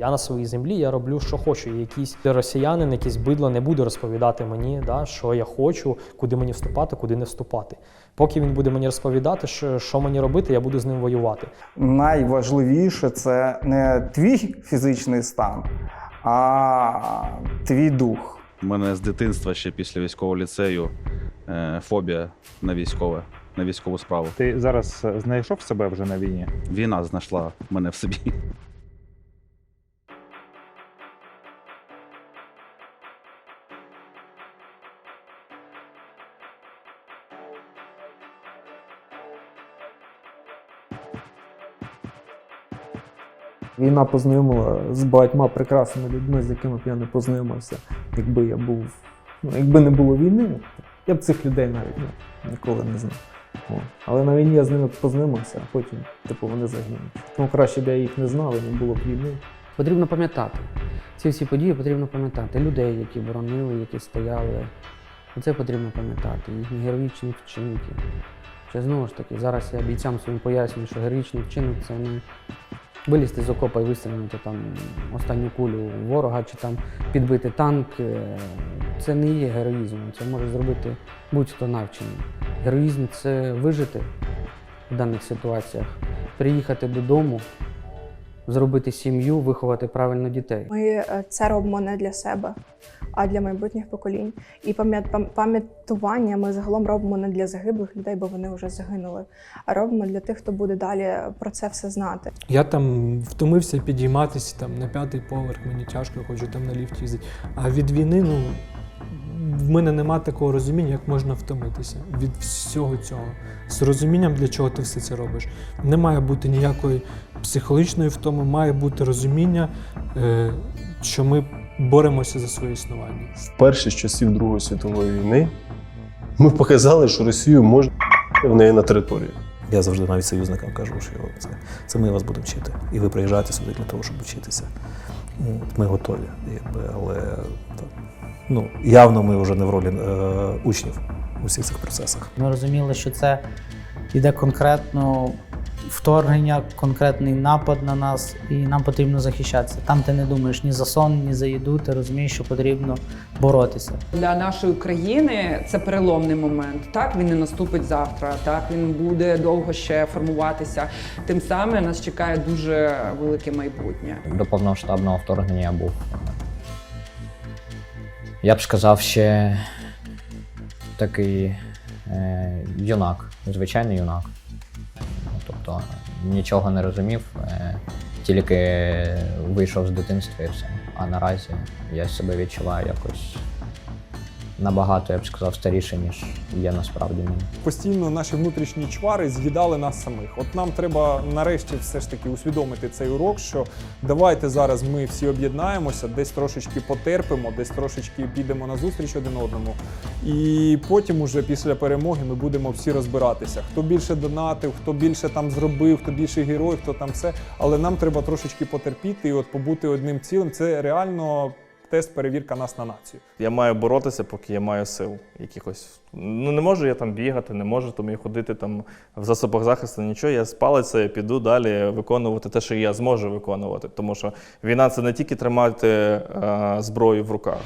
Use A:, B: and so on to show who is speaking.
A: Я на своїй землі я роблю, що хочу. І якийсь росіянин, якийсь бидло не буде розповідати мені, да, що я хочу, куди мені вступати, куди не вступати. Поки він буде мені розповідати, що, що мені робити, я буду з ним воювати.
B: Найважливіше це не твій фізичний стан, а твій дух.
C: У мене з дитинства ще після військового ліцею е, фобія на військове, на військову справу.
D: Ти зараз знайшов себе вже на війні?
C: Війна знайшла мене в собі.
E: Війна познайомила з багатьма прекрасними людьми, з якими б я не познайомився, якби я був. Ну, якби не було війни, я б цих людей навіть ну, ніколи не знав. О. Але на війні я з ними познайомився, а потім, типу, вони загинули. Тому краще б я їх не знав, не було б війни.
F: Потрібно пам'ятати. Ці всі події потрібно пам'ятати. Людей, які боронили, які стояли. Це потрібно пам'ятати. Їхні героїчні вчинки. Ще знову ж таки, зараз я бійцям своїм пояснюю, що героїчний вчинок це не вилізти з окопа і вистрілити там останню кулю ворога чи там підбити танк. Е, Це не є героїзмом, це може зробити будь-хто навчений. Героїзм це вижити в даних ситуаціях, приїхати додому, зробити сім'ю, виховати правильно дітей.
G: Ми е, це робимо не для себе, а для майбутніх поколінь. І пам'ят- пам'ятування ми загалом робимо не для загиблих людей, бо вони вже загинули, а робимо для тих, хто буде далі про це все знати.
H: Я там втомився підійматися там на п'ятий поверх, мені тяжко, я хочу там на ліфті їздити. А від війни, ну в мене нема такого розуміння, як можна втомитися від всього цього. З розумінням, для чого ти все це робиш. Не має бути ніякої психологічної втоми, має бути розуміння, е, що ми боремося за своє існування.
I: вперше з часів Другої світової війни ми показали, що Росію можна в неї на територію.
J: Я завжди навіть союзникам кажу, що це, це ми вас будемо вчити. І ви приїжджаєте сюди для того, щоб вчитися. Ми готові, якби, але ну, явно ми вже не в ролі е, учнів у всіх цих процесах.
K: Ми розуміли, що це йде конкретно вторгнення, конкретний напад на нас, і нам потрібно захищатися. Там ти не думаєш ні за сон, ні за їду, ти розумієш, що потрібно боротися.
L: Для нашої країни це переломний момент. Так він не наступить завтра. Так він буде довго ще формуватися. Тим самим нас чекає дуже велике майбутнє.
F: До повномасштабного вторгнення я був. Я б сказав, ще такий е, юнак, звичайний юнак. Тобто нічого не розумів, е, тільки вийшов з дитинства і все. А наразі я себе відчуваю якось набагато, я б сказав, старіше, ніж є насправді.
B: Постійно наші внутрішні чвари з'їдали нас самих. От нам треба нарешті все ж таки усвідомити цей урок, що давайте зараз ми всі об'єднаємося, десь трошечки потерпимо, десь трошечки підемо на зустріч один одному. І потім, уже після перемоги, ми будемо всі розбиратися. Хто більше донатив, хто більше там зробив, хто більше герой, хто там все. Але нам треба трошечки потерпіти і от побути одним цілим. Це реально тест перевірка нас на націю.
I: Я маю боротися, поки я маю сил якихось. Ну не можу я там бігати, не можу там ходити там в засобах захисту, нічого. Я спалиться, я піду далі виконувати те, що я зможу виконувати. Тому що війна це не тільки тримати е, зброю в руках.